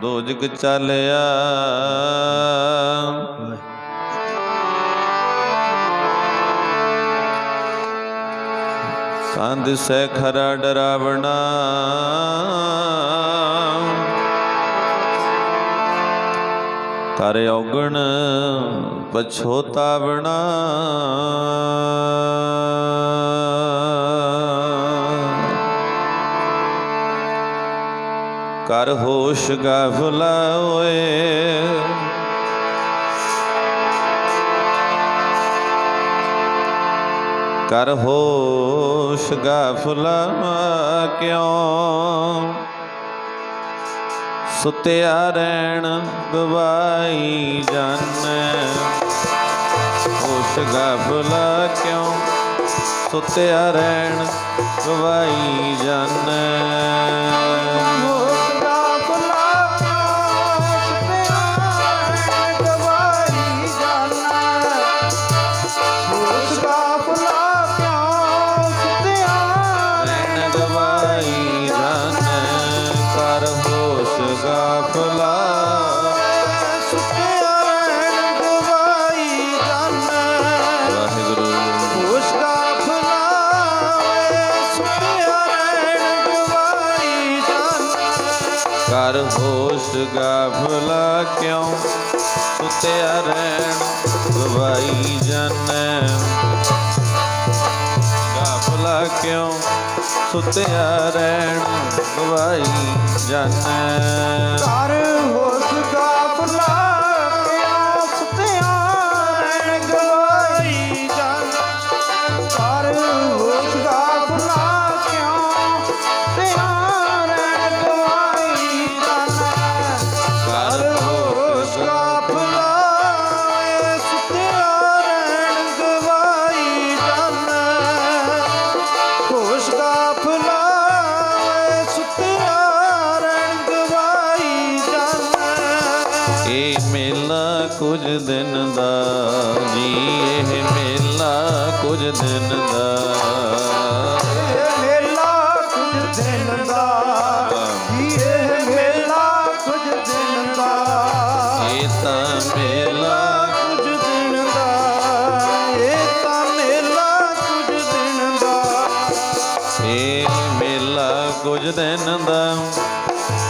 ਦੋ ਜਗ ਚਾਲਿਆ। ਸੰਦ ਸੈ ਖਰਾ ਡਰਾਵਣਾ। ਕਰ ਔਗਣ ਪਛੋਤਾਵਣਾ। ਕਰ ਹੋਸ਼ ਗਾਫਲਾ ਓਏ। ਕਰ ਹੋਸ਼ ਗਾਫਲਾ ਕਿਉ? ਸੁਤਿਆ ਰਹਿਣ ਗਵਾਈ ਜਾਣੈ ਹੋਸ਼ ਗਾਫਲਾ ਕਿਉ? ਸੁਤਿਆ ਰਹਿਣ ਗਵਾਈ ਜਾਣੈ ਹੋਸ਼ ਗਾਫਲਾ ਕਿਉਂ ਸੁਤਿਆ ਰਹਿਣ? ਗਵਾਈ ਜਾਣੈ ਗਾਫਲਾ ਕਿਉਂ ਸੁਤਿਆ ਰਹਿਣ? ਗਵਾਈ ਜਨ। ਕਰ ਹੋਸ ਕੁਝ ਦਿਨ ਦਾ ਜੀ ਇਹ ਮੇਲਾ ਕੁਝ ਦਿਨ ਦਾ। ਇਹ ਮੇਲਾ ਕੁਝ ਦਿਨ ਦਾ। ਜੀ ਇਹ ਮੇਲਾ ਕੁਝ ਦਿਨ ਦਾ। ਇਹ ਤਾਂ ਮੇਲਾ ਕੁਝ ਦਿਨ ਦਾ। ਇਹ ਤਾਂ ਮੇਲਾ ਕੁਝ ਦਿਨ ਦਾ। ਇਹ ਮੇਲਾ ਕੁਝ ਦਿਨ ਦਾ।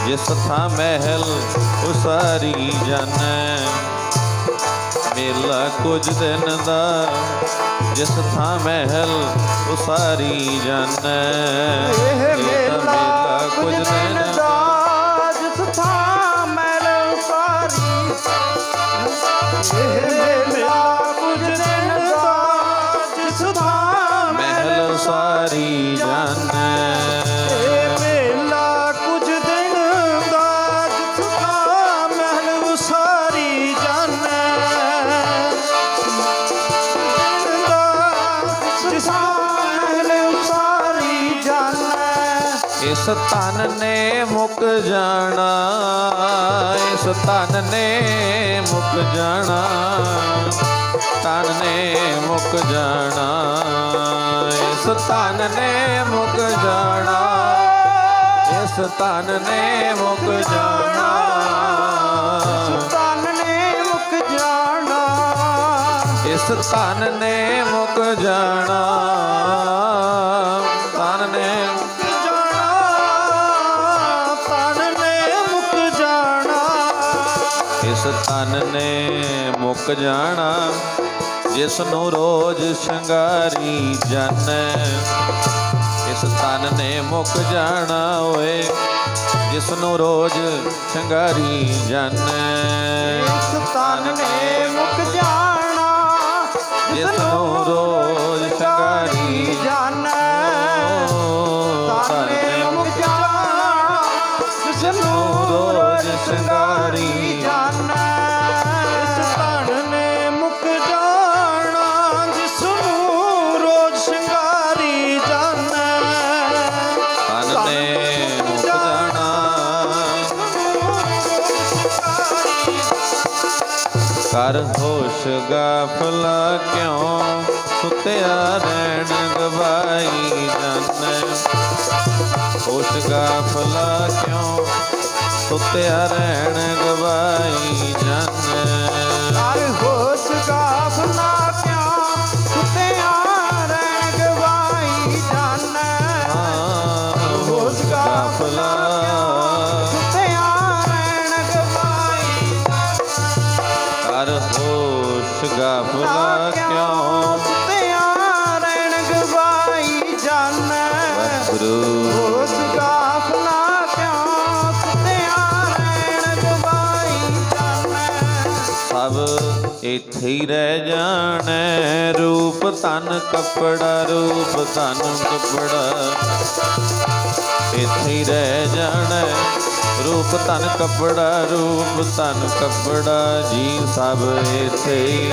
ਜਿਸ ਥਾਂ ਮਹਿਲ ਉਸਾਰੀ ਜਾਣੈ ਮੇਲਾ ਕੁਝ ਦਿਨ ਦਾ ਜਿਸ ਥਾਂ ਮਹਿਲ ਉਸਾਰੀ ਜਾਣੈ ਇਹ ਮੇਲਾ ਕੁਝ ਦਿਨ ਦਾ ਜਿਸ ਥਾਂ ਮੈਲ ਸਾਰੀ ਇਹ ਮੇਲਾ ਕੁਝ ਦਿਨ ਦਾ ਜਿਸ ਥਾਂ ਮਹਿਲ ਉਸਾਰੀ ਇਸ ਤਨ ਨੇ ਮੁੱਕ ਜਾਣਾ ਇਸ ਤਨ ਨੇ ਮੁੱਕ ਜਾਣਾ ਤਨ ਨੇ ਮੁੱਕ ਜਾਣਾ ਇਸ ਤਨ ਨੇ ਮੁੱਕ ਜਾਣਾ ਇਸ ਤਨ ਨੇ ਮੁੱਕ ਜਾਣਾ ਤਨ ਨੇ ਮੁੱਕ ਜਾਣਾ ਇਸ ਤਨ ਨੇ ਮੁੱਕ ਜਾਣਾ ਤਨ ਨੇ ਮੁੱਕ ਜਾਣਾ ਜਿਸ ਨੂੰ ਰੋਜ਼ ਸ਼ਿੰਗਾਰੀ ਜਾਣੈ। ਇਸ ਤਨ ਨੇ ਮੁੱਕ ਜਾਣਾ ਓਏ ਜਿਸ ਨੂੰ ਰੋਜ਼ ਸ਼ਿੰਗਾਰੀ ਜਾਣੈ। ਇਸ ਤਨ ਨੇ ਮੁੱਕ ਜਾਣਾ ਜਿਸ ਨੂੰ ਰੋਜ਼ ਕਰ ਹੋਸ਼ ਗਾਫਲਾ ਕਿਉਂ? ਸੁਤਿਆ ਰਹਿਣ ਗਵਾਈ ਜਾਣੈ ਹੋਸ਼ ਗਾਫਲਾ ਕਿਉਂ? ਸੁਤਿਆ ਰਹਿਣ ਗਵਾਈ ਜਨ ਸਭ ਇੱਥੇ ਹੀ ਰਹਿ ਜਾਣੈ। ਰੂਪ ਤਨ ਕੱਪੜਾ, ਰੂਪ ਤਨ ਕੱਪੜਾ। ਇੱਥੇ ਹੀ ਰਹਿ ਜਾਣੈ। ਰੂਪ ਤਨ ਕੱਪੜਾ, ਰੂਪ ਤਨ ਕੱਪੜਾ। ਜੀ ਸਭ ਇੱਥੇ ਹੀ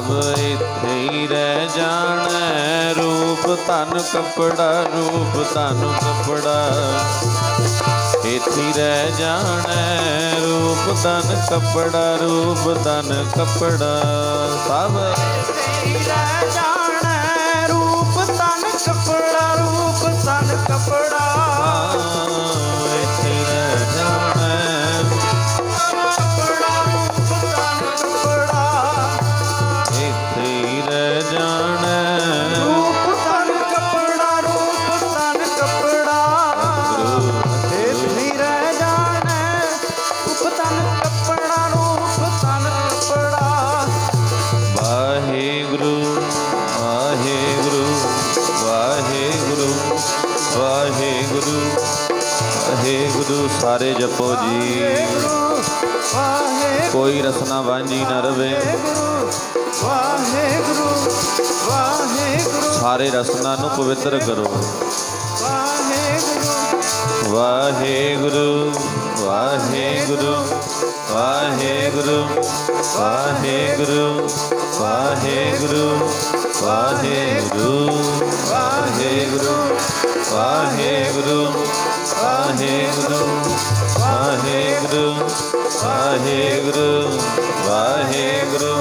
ਸਭ ਇੱਥੇ ਹੀ ਰਹਿ ਜਾਣਾ। ਰੂਪ ਤਨ ਕਪੜਾ, ਰੂਪ ਤਨ ਕਪੜਾ। ਇੱਥੇ ਰਹਿ ਜਾਣਾ। ਰੂਪ ਤਨ ਕਪੜਾ, ਰੂਪ ਤਨ ਕਪੜਾ। ਸਭ ਸਾਰੇ ਜਪੋ ਜੀ। ਵਾਹਿਗੁਰੂ ਕੋਈ ਰਸਨਾ ਵਾਂਝੀ ਨਾ ਰਵੇ। ਵਾਹਿਗੁਰੂ ਵਾਹਿਗੁਰੂ ਸਾਰੇ ਰਸਨਾ ਨੂੰ ਪਵਿੱਤਰ ਕਰੋ। ਵਾਹਿਗੁਰੂ ਵਾਹਿਗੁਰੂ ਵਾਹਿਗੁਰੂ ਵਾਹਿਗੁਰੂ ਵਾਹਿਗੁਰੂ ਵਾਹਿਗੁਰੂ ਵਾਹਿਗੁਰੂ ਵਾਹਿਗੁਰੂ। ਵਾਹਿਗੁਰੂ ਵਾਹਿਗੁਰੂ ਵਾਹਿਗੁਰੂ ਵਾਹਿਗੁਰੂ।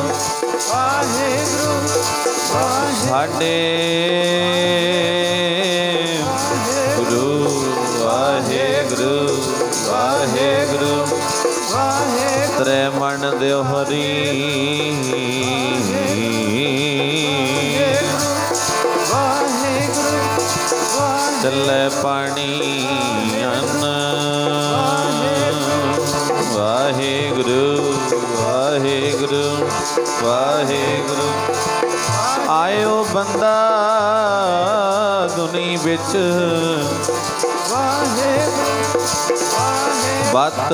ਵਾਹਿਗੁਰੂ ਵਾਹਿਗੁਰੂ ਸਾਡੇ ਗੁਰੂ ਵਾਹਿਗੁਰੂ ਵਾਹਿਗੁਰੂ। ਵਾਹਿਗੁਰੂ ਤ੍ਰੈ ਮਨ ਦਿਓ ਹਰੀ। ਚੱਲੇ ਪਾਣੀ ਅੰਨ। ਵਾਹਿਗੁਰੂ ਵਾਹਿਗੁਰੂ ਵਾਹਿਗੁਰੂ। ਆਇਓ ਬੰਦਾ ਦੁਨੀ ਵਿੱਚ। ਵਾਹਿਗੁਰੂ ਵਾਹਿਗੁਰੂ। ਬਤ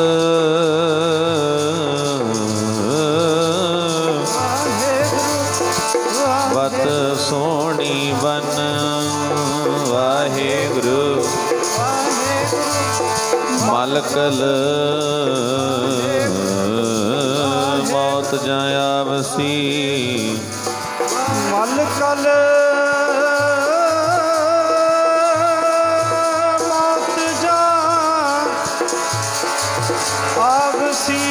ਬਤ ਸੋਹਣੀ ਬਨ। ਵਾਹਿਗੁਰੂ। ਮਲਕਲ ਮੌਤ ਜਾਂ ਆਵਸੀ। ਮਲਕਲ ਮੌਤ ਜਾਂ ਆਵਸੀ।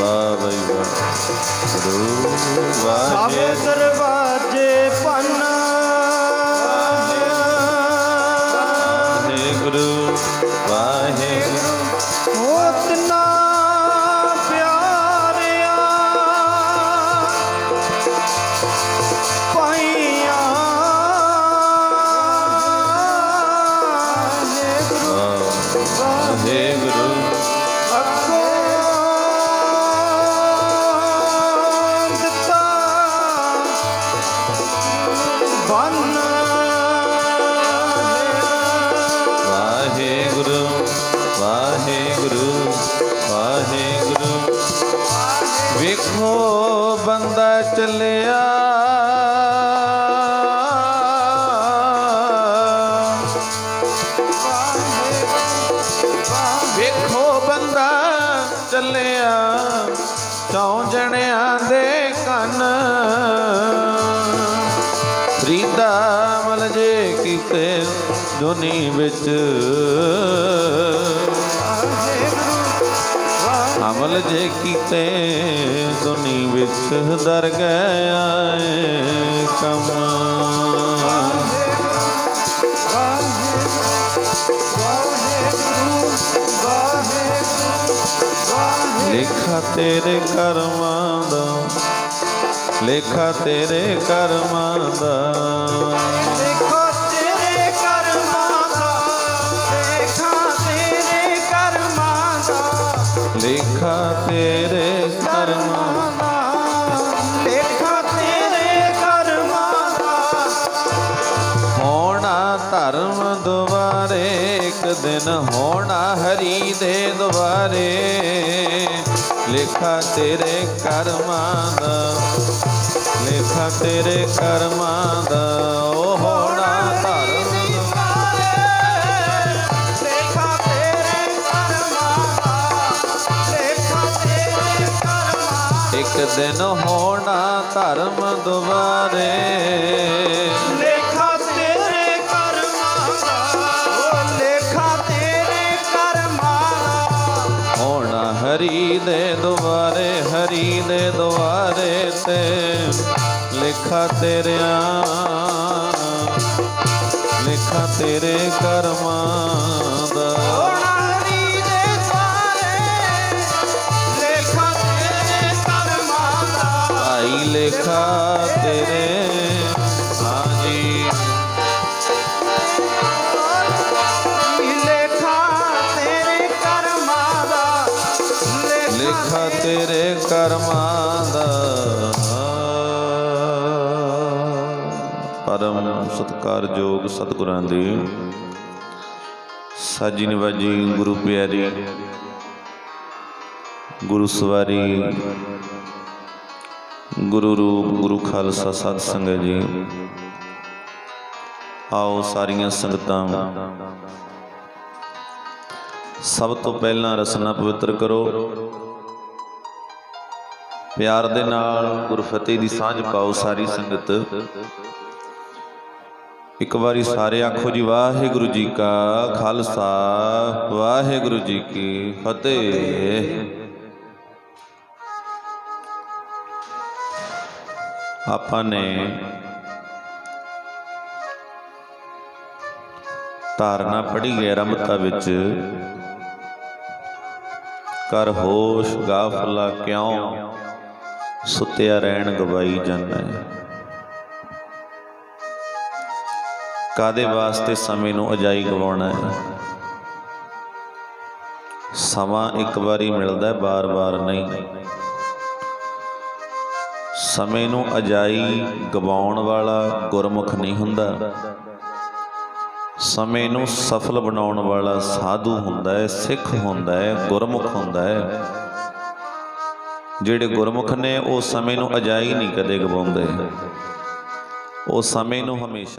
ਵਾਹ ਵਾਹ। ਗੁਰੂ ਵਾਹ ਸਭ ਦਰਬਾਰ ਦੇਖੋ ਬੰਦਾ ਚੱਲਿਆ। ਵੇਖੋ ਬੰਦਾ ਚੱਲਿਆ, ਚੌ ਜਣਿਆਂ ਦੇ ਕੰਨ। ਫਰੀਦਾ ਮਲ ਜੇ ਕੀਤੇ ਦੁਨੀ ਵਿੱਚ। ਅਮਲ ਜੇ ਕੀਤੇ, ਦੁਨੀ ਵਿੱਚ ਦਰ ਗਿਆ ਏ ਕਮ। ਲੇਖਾ ਤੇਰੇ ਕਰਮਾਂ ਦਾ, ਲੇਖਾ ਤੇਰੇ ਕਰਮਾਂ ਦਾ। ਦੁਆਰੇ ਲੇਖਾ ਤੇਰੇ ਕਰਮਾਂ ਦਾ, ਲੇਖਾ ਤੇਰੇ ਕਰਮਾਂ ਦਾ, ਉਹ ਹੋਣਾ ਧਰਮ ਇੱਕ ਦਿਨ ਹੋਣਾ ਧਰਮ ਦੁਬਾਰੇ ਹਰੀ ਦੇ ਦੁਆਰੇ ਹਰੀ ਦੇ ਦੁਆਰੇ ਤੇ ਲਿਖਾ ਤੇਰਿਆਂ ਲਿਖਾ ਤੇਰੇ ਕਰਮਾਂ ਦਾ। ਲੇਖਾ ਤੇਰੇ ਕਰਮਾਂ ਦਾ। ਪਰਮ ਸਤਕਾਰਯੋਗ ਸਤਿਗੁਰਾਂ ਦੀ। ਸਾਜੀ ਨਿਵਾਜੀ ਗੁਰੂ ਪਿਆਰੀ। ਗੁਰੂ ਸਵਾਰੀ। ਗੁਰੂ ਰੂਪ, ਗੁਰੂ ਖਾਲਸਾ ਸਤ ਸੰਗਤ ਜੀ। ਆਓ ਸਾਰੀਆਂ ਸੰਗਤਾਂ। ਸਭ ਤੋਂ ਪਹਿਲਾਂ ਰਸਨਾ ਪਵਿੱਤਰ ਕਰੋ। ਪਿਆਰ ਦੇ ਨਾਲ ਗੁਰਫਤਿਹ ਦੀ ਸਾਂਝ ਪਾਓ ਸਾਰੀ ਸੰਗਤ। ਇੱਕ ਵਾਰੀ ਸਾਰੇ ਆਖੋ ਜੀ, ਵਾਹਿਗੁਰੂ ਜੀ ਕਾ ਖਾਲਸਾ, ਵਾਹਿਗੁਰੂ ਜੀ ਕੀ ਫਤਿਹ। ਆਪਾਂ ਨੇ ਧਾਰਨਾ ਪੜ੍ਹੀ ਹੈ ਰਮਤਾ ਵਿੱਚ। ਕਰ ਹੋਸ਼ ਗਾਫਲਾ ਕਿਉਂ? ਸੁੱਤਿਆ ਰਹਿਣ ਗਵਾਈ ਜਾਂਦਾ ਕਾਦੇ ਵਾਸਤੇ ਸਮੇਂ ਨੂੰ ਅਜਾਈ ਗਵਾਉਣਾ ਹੈ? ਸਮਾਂ ਇੱਕ ਵਾਰੀ ਮਿਲਦਾ ਹੈ, ਬਾਰ-ਬਾਰ ਨਹੀਂ। ਸਮੇਂ ਨੂੰ ਅਜਾਈ ਗਵਾਉਣ ਵਾਲਾ ਗੁਰਮੁਖ ਨਹੀਂ ਹੁੰਦਾ। ਸਮੇਂ ਨੂੰ ਸਫਲ ਬਣਾਉਣ ਵਾਲਾ ਸਾਧੂ ਹੁੰਦਾ ਹੈ, ਸਿੱਖ ਹੁੰਦਾ ਹੈ, ਗੁਰਮੁਖ ਹੁੰਦਾ ਹੈ। ਜਿਹੜੇ ਗੁਰਮੁਖ ਨੇ ਉਹ ਸਮੇਂ ਨੂੰ ਅਜਾਈ ਨਹੀਂ ਕਦੇ ਗਵਾਉਂਦੇ। ਉਹ ਸਮੇਂ ਨੂੰ ਹਮੇਸ਼ਾ